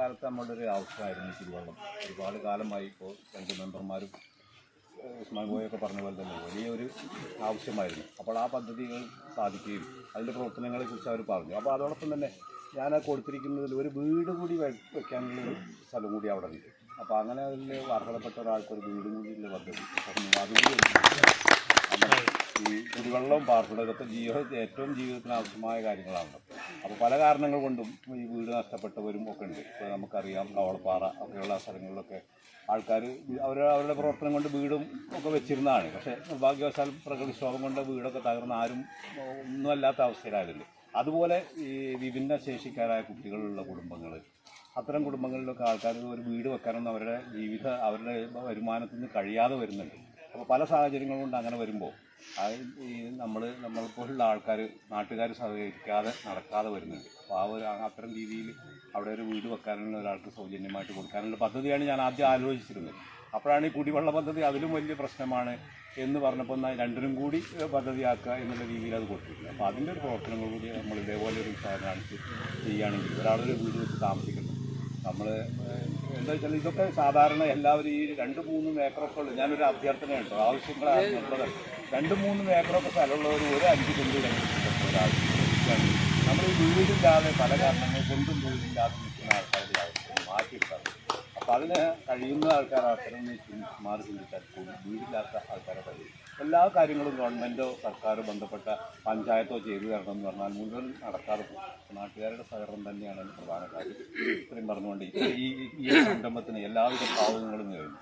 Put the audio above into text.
കാലത്ത് നമ്മളുടെ ഒരു ആവശ്യമായിരുന്നു കുടിവെള്ളം ഒരുപാട് കാലമായി ഇപ്പോൾ രണ്ട് മെമ്പർമാരും ഉസ്മാൻ ഗോയൊക്കെ പറഞ്ഞ പോലെ തന്നെ വലിയൊരു ആവശ്യമായിരുന്നു. അപ്പോൾ ആ പദ്ധതികൾ സാധിക്കുകയും അതിന്റെ പ്രവർത്തനങ്ങളെക്കുറിച്ച് അവർ പറഞ്ഞു. അപ്പോൾ അതോടൊപ്പം തന്നെ ഞാൻ കൊടുത്തിരിക്കുന്നതിൽ ഒരു വീട് കൂടി വെക്കാനുള്ള ഒരു സ്ഥലം കൂടി അവിടെ ഉണ്ട്. അപ്പോൾ അങ്ങനെ അതിൽ അർഹതപ്പെട്ട ഒരാൾക്ക് ഒരു വീടും കൂടി ഉള്ള പദ്ധതി. അതുകൂടി ഈ കുടിവെള്ളവും പാർപ്പിടം ഇതൊക്കെ ജീവിതത്തിൽ ഏറ്റവും ജീവിതത്തിന് ആവശ്യമായ കാര്യങ്ങളാണ് അപ്പോൾ പല കാരണങ്ങൾ കൊണ്ടും ഈ വീട് നഷ്ടപ്പെട്ടവരും ഒക്കെ ഉണ്ട്. ഇപ്പോൾ നമുക്കറിയാം കവളപ്പാറ ഒക്കെയുള്ള സ്ഥലങ്ങളിലൊക്കെ ആൾക്കാർ അവർ അവരുടെ പ്രവർത്തനം കൊണ്ട് വീടും ഒക്കെ വെച്ചിരുന്നതാണ്. പക്ഷേ നിർഭാഗ്യവശാൽ പ്രകൃതിക്ഷോഭം കൊണ്ട് വീടൊക്കെ തകർന്ന് ആരും ഒന്നും അല്ലാത്ത അവസ്ഥയിലായതുണ്ട് അതുപോലെ ഈ വിഭിന്ന ശേഷിക്കാരായ കുട്ടികളുള്ള കുടുംബങ്ങൾ അത്തരം കുടുംബങ്ങളിലൊക്കെ ആൾക്കാർ ഒരു വീട് വെക്കാനൊന്നും അവരുടെ ജീവിത അവരുടെ വരുമാനത്തിൽ നിന്ന് കഴിയാതെ വരുന്നുണ്ട്. അപ്പോൾ പല സാഹചര്യങ്ങൾ കൊണ്ട് അങ്ങനെ വരുമ്പോൾ അത് ഈ നമ്മൾ നമ്മളെപ്പോലുള്ള ആൾക്കാർ നാട്ടുകാർ സഹകരിക്കാതെ നടക്കാതെ വരുന്നുണ്ട്. അപ്പോൾ ആ ഒരു അത്തരം രീതിയിൽ അവിടെ ഒരു വീട് വെക്കാനുള്ള ഒരാൾക്ക് സൗജന്യമായിട്ട് കൊടുക്കാനുള്ള പദ്ധതിയാണ് ഞാൻ ആദ്യം ആലോചിച്ചിരുന്നത്. അപ്പോഴാണ് ഈ കുടിവെള്ള പദ്ധതി അതിലും വലിയ പ്രശ്നമാണ് എന്ന് പറഞ്ഞപ്പോൾ എന്നാൽ രണ്ടിനും കൂടി പദ്ധതിയാക്കുക എന്നുള്ള രീതിയിൽ അത് കൊടുത്തിട്ടുണ്ട് അപ്പോൾ അതിന്റെ ഒരു പ്രവർത്തനങ്ങൾ കൂടി നമ്മൾ ഇതേപോലെ ഒരു കാണിച്ച് ചെയ്യുകയാണെങ്കിൽ ഒരാളൊരു വീട് വെച്ച് താമസിക്കുന്നു നമ്മൾ എന്താ വെച്ചാൽ ഇതൊക്കെ സാധാരണ എല്ലാവരും ഈ രണ്ട് മൂന്നും ഏക്കറൊക്കെ ഉള്ളു ഞാനൊരു അഭ്യർത്ഥന കേട്ടോ. ആവശ്യങ്ങളാണുള്ളത് രണ്ട് മൂന്നും ഏക്കറൊക്കെ സ്ഥലമുള്ളവർ ഒരു അഞ്ച് സെന്റ് ഒരാവശ്യം നമ്മൾ ഈ വീടില്ലാതെ പല കാരണങ്ങൾ കൊണ്ടും വീടില്ലാതെ നിൽക്കുന്ന ആൾക്കാരുടെ ആവശ്യം മാറ്റിയെടുക്കാറുണ്ട് അപ്പോൾ അതിന് കഴിയുന്ന ആൾക്കാർ അത്തരം മാറി ചിന്തിച്ചാൽ വീടില്ലാത്ത ആൾക്കാരെ കഴിയും എല്ലാ കാര്യങ്ങളും ഗവൺമെന്റോ സർക്കാരോ ബന്ധപ്പെട്ട പഞ്ചായത്തോ ചെയ്തു തരണം എന്ന് പറഞ്ഞാൽ മുഴുവൻ നടക്കാതെ നാട്ടുകാരുടെ സഹകരണം തന്നെയാണ് അതിന് പ്രധാന കാര്യം. ഇത്രയും പറഞ്ഞുകൊണ്ട് ഈ ഈ- സംരംഭത്തിന് എല്ലാവിധ ഭാവങ്ങളും നേരുന്നു.